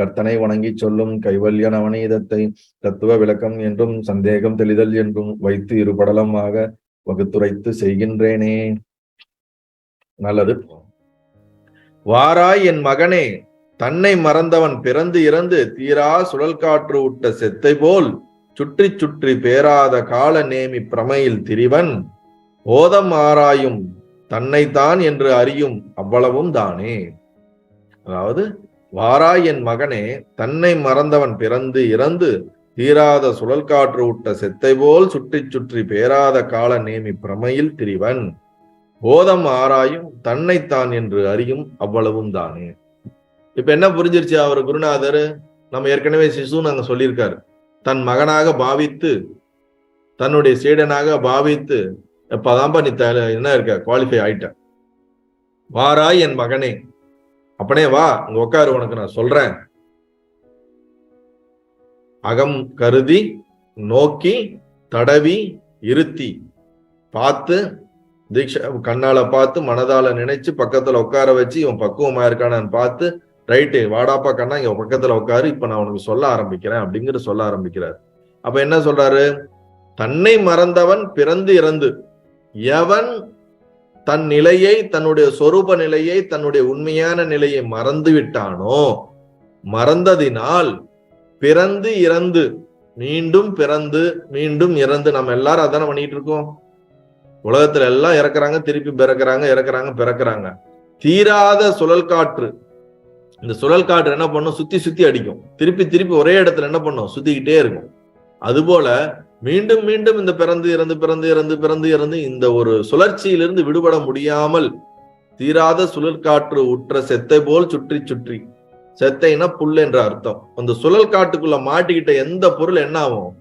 கர்த்தனை வணங்கி சொல்லும் கைவல்ய நவநீதத்தை தத்துவ விளக்கம் என்றும் சந்தேகம் தெளிதல் என்றும் வைத்து இருபடலமாக வகுத்துரைத்து செய்கின்றேனே. நல்லது. வாராய் என் மகனே தன்னை மறந்தவன் பிறந்து இறந்து தீரா சுழல் காற்று விட்ட செத்தை போல் சுற்றி சுற்றி பேராத கால நேமி பிரமையில் திரிவன். ஓதம் ஆராயும் தன்னைத்தான் என்று அறியும் அவ்வளவும் தானே. அதாவது வாராய் என் மகனே தன்னை மறந்தவன் பிறந்து இறந்து தீராத சுழல் காற்று விட்ட செத்தை போல் சுற்றி சுற்றி பேராத கால நேமி பிரமையில் திரிவன். போதம் ஆராயும் தன்னைத்தான் என்று அறியும் அவ்வளவும் தானே. இப்ப என்ன புரிஞ்சிருச்சு அவர் குருநாதர்? நம்ம ஏற்கனவே சிசு நாங்க சொல்லியிருக்காரு. தன் மகனாக பாவித்து தன்னுடைய சீடனாக பாவித்து இப்பதான்பா நீ என்ன இருக்க குவாலிஃபை ஆயிட்ட. வாராய் என் மகனே அப்பனே வா இங்க உட்காரு உனக்கு நான் சொல்றேன். அகம் கருதி நோக்கி தடவி இருத்தி. பார்த்து தீட்சா கண்ணால பார்த்து மனதால நினைச்சு பக்கத்துல உட்கார வச்சு இவன் பக்குவமா இருக்கானான்னு பார்த்து ரைட்டு வாடாப்பா கண்ணா இங்க பக்கத்துல உட்காரு இப்ப நான் உனக்கு சொல்ல ஆரம்பிக்கிறேன் அப்படிங்கிற சொல்ல ஆரம்பிக்கிறார். அப்ப என்ன சொல்றாரு? தன்னை மறந்தவன் பிறந்து இறந்து எவன் தன் நிலையை தன்னுடைய சொரூப நிலையை தன்னுடைய உண்மையான நிலையை மறந்து விட்டானோ? மறந்ததினால் பிறந்து இறந்து மீண்டும் பிறந்து மீண்டும் இறந்து நம்ம எல்லாரும் அதான பண்ணிட்டு இருக்கோம். உலகத்துல எல்லாம் இறக்குறாங்க திருப்பி பிறக்கிறாங்க இறக்குறாங்க பிறக்கிறாங்க. தீராத சுழல் காற்று. இந்த சுழல் காற்று என்ன பண்ணும்? சுத்தி சுத்தி அடிக்கும். திருப்பி திருப்பி ஒரே இடத்துல என்ன பண்ணும்? சுத்திக்கிட்டே இருக்கும். அதுபோல மீண்டும் மீண்டும் இந்த பிறந்து இறந்து பிறந்து இறந்து பிறந்து இறந்து இந்த ஒரு சுழற்சியிலிருந்து விடுபட முடியாமல் தீராத சுழற்காற்று உற்ற செத்தை போல் சுற்றி சுற்றி. செத்தைனா புல் என்ற அர்த்தம். அந்த சுழல் காட்டுக்குள்ள மாட்டிக்கிட்ட எந்த பொருள் என்ன ஆகும்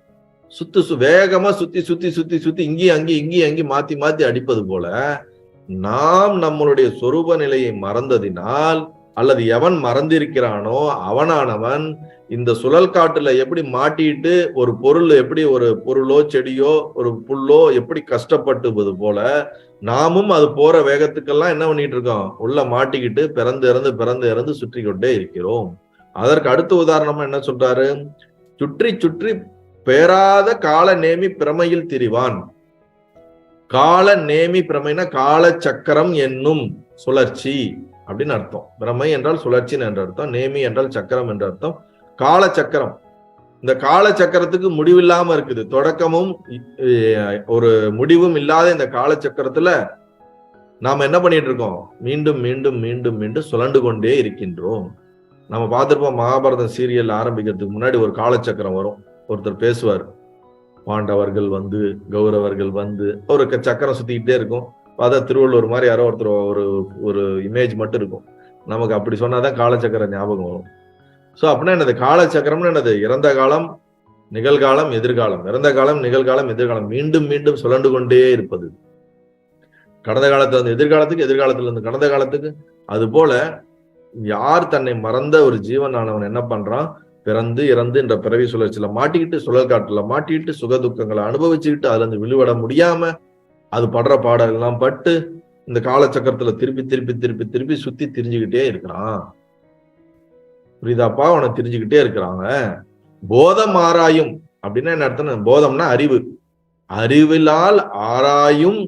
சுத்து சு வேகமா சுத்தி சுத்தி சுத்தி சுத்தி இங்கேயும் அங்கேயும் இங்கேயும் அங்கேயும் மாத்தி மாத்தி அடிப்பது போல நாம் நம்மளுடைய சொரூப நிலையை மறந்ததினால் அல்லது எவன் மறந்திருக்கிறானோ அவனானவன் இந்த சுழல் காட்டுல எப்படி மாட்டிட்டு ஒரு பொருள் எப்படி ஒரு பொருளோ செடியோ ஒரு புல்லோ எப்படி கஷ்டப்பட்டுவது போல நாமும் அது போற வேகத்துக்கெல்லாம் என்ன பண்ணிட்டு இருக்கோம்? உள்ள மாட்டிக்கிட்டு பிறந்து இறந்து பிறந்து இறந்து சுற்றி கொண்டே இருக்கிறோம். அதற்கு அடுத்த உதாரணமா என்ன சொல்றாரு? சுற்றி சுற்றி பெறாத கால நேமி பிரமையில் திரிவான். கால நேமி பிரமைனா கால சக்கரம் என்னும் சுழற்சி. அப்படின்னு அர்த்தம். பிரமை என்றால் சுழற்சின்னு என்ற அர்த்தம் நேமி என்றால் சக்கரம் என்ற அர்த்தம். கால சக்கரம் இந்த கால சக்கரத்துக்கு முடிவில்லாம இருக்குது. தொடக்கமும் ஒரு முடிவும் இல்லாத இந்த கால சக்கரத்துல நாம என்ன பண்ணிட்டு இருக்கோம் மீண்டும் மீண்டும் மீண்டும் மீண்டும் சுழண்டு கொண்டே இருக்கின்றோம். நம்ம பார்த்துருப்போம் மகாபாரதம் சீரியல் ஆரம்பிக்கிறதுக்கு முன்னாடி ஒரு காலச்சக்கரம் வரும். ஒருத்தர் பேசுவார். பாண்டவர்கள் வந்து கௌரவர்கள் வந்து ஒரு சக்கரம் சுத்திக்கிட்டே இருக்கும். பார்த்தா திருவள்ளுவர் மாதிரி யாரோ ஒருத்தர் ஒரு ஒரு இமேஜ் மட்டும் இருக்கும். நமக்கு அப்படி சொன்னாதான் காலச்சக்கர ஞாபகம் வரும். ஸோ அப்படின்னா என்னது? காலச்சக்கரம்னு என்னது? இறந்த காலம் நிகழ்காலம் எதிர்காலம். இறந்த காலம் நிகழ்காலம் எதிர்காலம். மீண்டும் மீண்டும் சுழண்டு கொண்டே இருப்பது. கடந்த காலத்துல இருந்து எதிர்காலத்துக்கு எதிர்காலத்துல இருந்து கடந்த காலத்துக்கு. அது போல யார் தன்னை மறந்த ஒரு ஜீவனானவன் என்ன பண்றான்? பிறந்து இறந்து என்ற பிறவி சுழற்சியில மாட்டிக்கிட்டு சுழல் காட்டுல மாட்டிக்கிட்டு சுக துக்கங்களை அனுபவிச்சுக்கிட்டு அதுல இருந்து விழுவட முடியாம அது படுற பாடல் எல்லாம் பட்டு இந்த காலச்சக்கரத்துல திருப்பி திருப்பி திருப்பி திருப்பி சுத்தி திரிஞ்சுக்கிட்டே இருக்கிறான். புரியுதாப்பா அவனை தெரிஞ்சுக்கிட்டே இருக்கிறாங்க. போதம் ஆராயும். அப்படின்னா என்ன அர்த்தம் போதம்னா அறிவு. அறிவிலால் ஆராயும்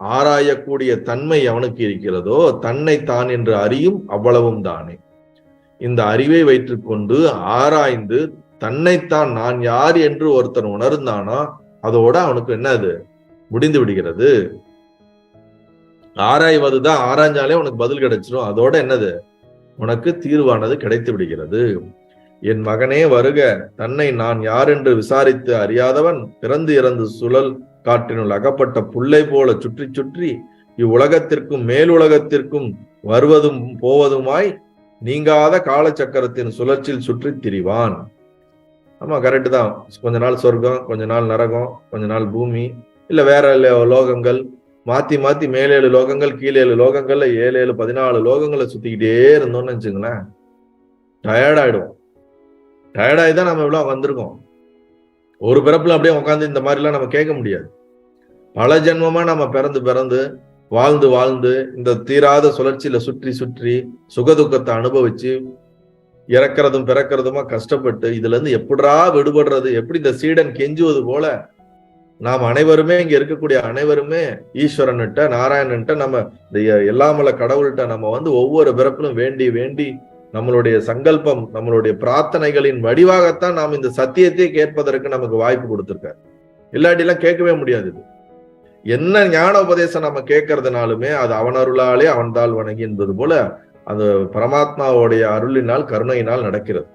ஆராயக்கூடிய தன்மை அவனுக்கு இருக்கிறதோ தன்னை தான் என்று அறியும் அவ்வளவும் தானே. இந்த அறிவை வைத்துக்கொண்டு ஆராய்ந்து தன்னைத்தான் நான் யார் என்று ஒருத்தன் உணர்ந்தானா அதோட அவனுக்கு என்னது முடிந்து விடுகிறது. ஆராய்வதுதான் ஆராய்ஞ்சாலே உனக்கு பதில் கிடைச்சிரும். அதோட என்னது? உனக்கு தீர்வானது கிடைத்து விடுகிறது. என் மகனே வருக தன்னை நான் யார் என்று விசாரித்து அறியாதவன் பிறந்து இறந்து சுழல் காட்டினுள் அகப்பட்ட புல்லை போல சுற்றி சுற்றி இவ்வுலகத்திற்கும் மேலுலகத்திற்கும் வருவதும் போவதுமாய் நீங்காத காலச்சக்கரத்தின் சுழற்சியில் சுற்றி திரிவான். ஆமா கரெக்டு தான். கொஞ்ச நாள் சொர்க்கம் கொஞ்ச நாள் நரகம் கொஞ்ச நாள் பூமி இல்லை வேற லோகங்கள் லோகங்கள். மாத்தி மாத்தி மேலேழு லோகங்கள் கீழேழு லோகங்கள்ல ஏழு ஏழு பதினாலு லோகங்களை சுத்திக்கிட்டே இருந்தோம்னு வச்சுங்களேன். டயர்டாயிடும் ஆயிடுவோம். டயர்டாகி தான் நம்ம இவ்வளவு வந்திருக்கோம். ஒரு பிறப்புல அப்படியே உட்காந்து இந்த மாதிரிலாம் நம்ம கேட்க முடியாது. பல ஜென்மமா நம்ம பிறந்து பிறந்து வாழ்ந்து வாழ்ந்து இந்த தீராத சுழற்சியில சுற்றி சுற்றி சுகதுக்கத்தை அனுபவிச்சு இறக்குறதும் பிறக்கிறதுமா கஷ்டப்பட்டு இதுல இருந்து எப்படா விடுபடுறது எப்படி இந்த சீடன் கெஞ்சுவது போல நாம் அனைவருமே இங்க இருக்கக்கூடிய அனைவருமே ஈஸ்வரன்கிட்ட நாராயணன்ட்ட நம்ம இந்த எல்லாமல கடவுள்கிட்ட நம்ம வந்து ஒவ்வொரு பிறப்பிலும் வேண்டி வேண்டி நம்மளுடைய சங்கல்பம் நம்மளுடைய பிரார்த்தனைகளின் வடிவாகத்தான் நாம் இந்த சத்தியத்தை கேட்பதற்கு நமக்கு வாய்ப்பு கொடுத்திருக்கார். இல்லாட்டிலாம் கேட்கவே முடியாது இது. என்ன ஞான உபதேசம் நம்ம கேட்கறதுனாலுமே அது அவன் அருளாலே அவன்தாள் வணங்கி என்பது போல அது பரமாத்மாவுடைய அருளினால் கருணையினால் நடக்கிறது.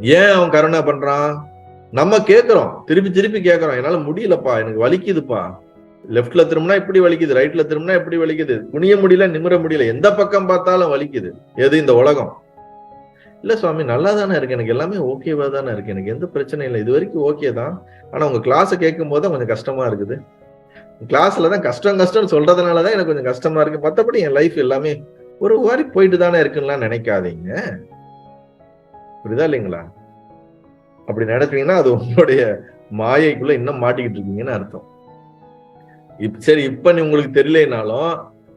ஏன் அவன் கருணை பண்றான்? நம்ம கேட்கறோம் திருப்பி திருப்பி கேட்கறோம் என்னால முடியலப்பா. எனக்கு வலிக்குதுப்பா. லெஃப்ட்ல திரும்பினா இப்படி வலிக்குது. ரைட்ல திரும்பினா இப்படி வலிக்குது. குனிய முடியல நிமிர முடியல. எந்த பக்கம் பார்த்தாலும் வலிக்குது. எது இந்த உலகம்? இல்ல சுவாமி நல்லா தானே இருக்கு. எனக்கு எல்லாமே ஓகேவா தானே இருக்கு. எனக்கு எந்த பிரச்சனையும் இல்லை. இது வரைக்கும் ஓகே தான். ஆனா உங்க கிளாஸை கேட்கும் போது கொஞ்சம் கஷ்டமா இருக்குது. கிளாஸ்ல தான் கஷ்டம் கஷ்டம் சொல்றதுனாலதான் எனக்கு கொஞ்சம் கஷ்டமா இருக்கு. மத்தபடி என் லைஃப் எல்லாமே ஒரு வாரி போயிட்டு தானே இருக்குன்னு நினைக்காதீங்க. புரியுதா இல்லைங்களா? அப்படி நடக்கிறீங்கன்னா அது உங்களுடைய மாயைக்குள்ள இன்னும் மாட்டிக்கிட்டு இருக்கீங்கன்னு அர்த்தம். இப் சரி இப்ப நீ உங்களுக்கு தெரியலனாலும்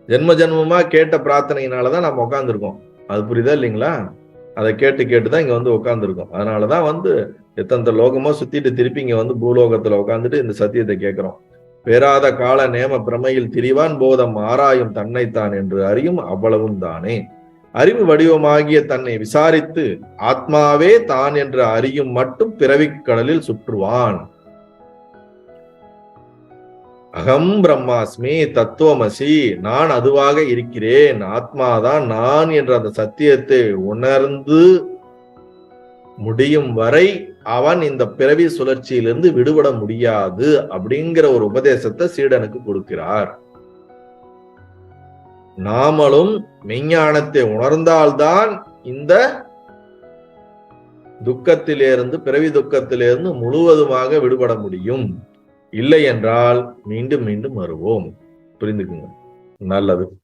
ஜென்ம ஜென்மமா கேட்ட பிரார்த்தனையினாலதான் நம்ம உட்காந்துருக்கோம் அது புரியுதா இல்லைங்களா? அதை கேட்டு கேட்டு தான் இங்க வந்து உட்காந்துருக்கோம் அதனாலதான் வந்து எத்தனை லோகமா சுத்திட்டு திருப்பி இங்க வந்து பூலோகத்துல உட்காந்துட்டு இந்த சத்தியத்தை கேட்கிறோம் பெறாத கால நேம பிரமையில் திரிவான் போதம் ஆராயும் தன்னைத்தான் என்று அறியும் அவ்வளவும் தானே அறிவு வடிவமாகிய தன்னை விசாரித்து ஆத்மாவே தான் என்று அறியும் மட்டும் பிறவிக் கடலில் சுற்றுவான். அகம் பிரம்மாஸ்மி தத்துவமசி நான் அதுவாக இருக்கிறேன் ஆத்மாதான் நான் என்ற அந்த சத்தியத்தை உணர்ந்து முடியும் வரை அவன் இந்த பிறவி சுழற்சியிலிருந்து விடுபட முடியாது அப்படிங்கிற ஒரு உபதேசத்தை சீடனுக்கு கொடுக்கிறார். நாமளும் மெஞ்ஞானத்தை உணர்ந்தால்தான் இந்த துக்கத்திலிருந்து பிறவி துக்கத்திலிருந்து முழுவதுமாக விடுபட முடியும். இல்லை என்றால் மீண்டும் மீண்டும் வருவோம். புரிந்துக்குங்க. நல்லது.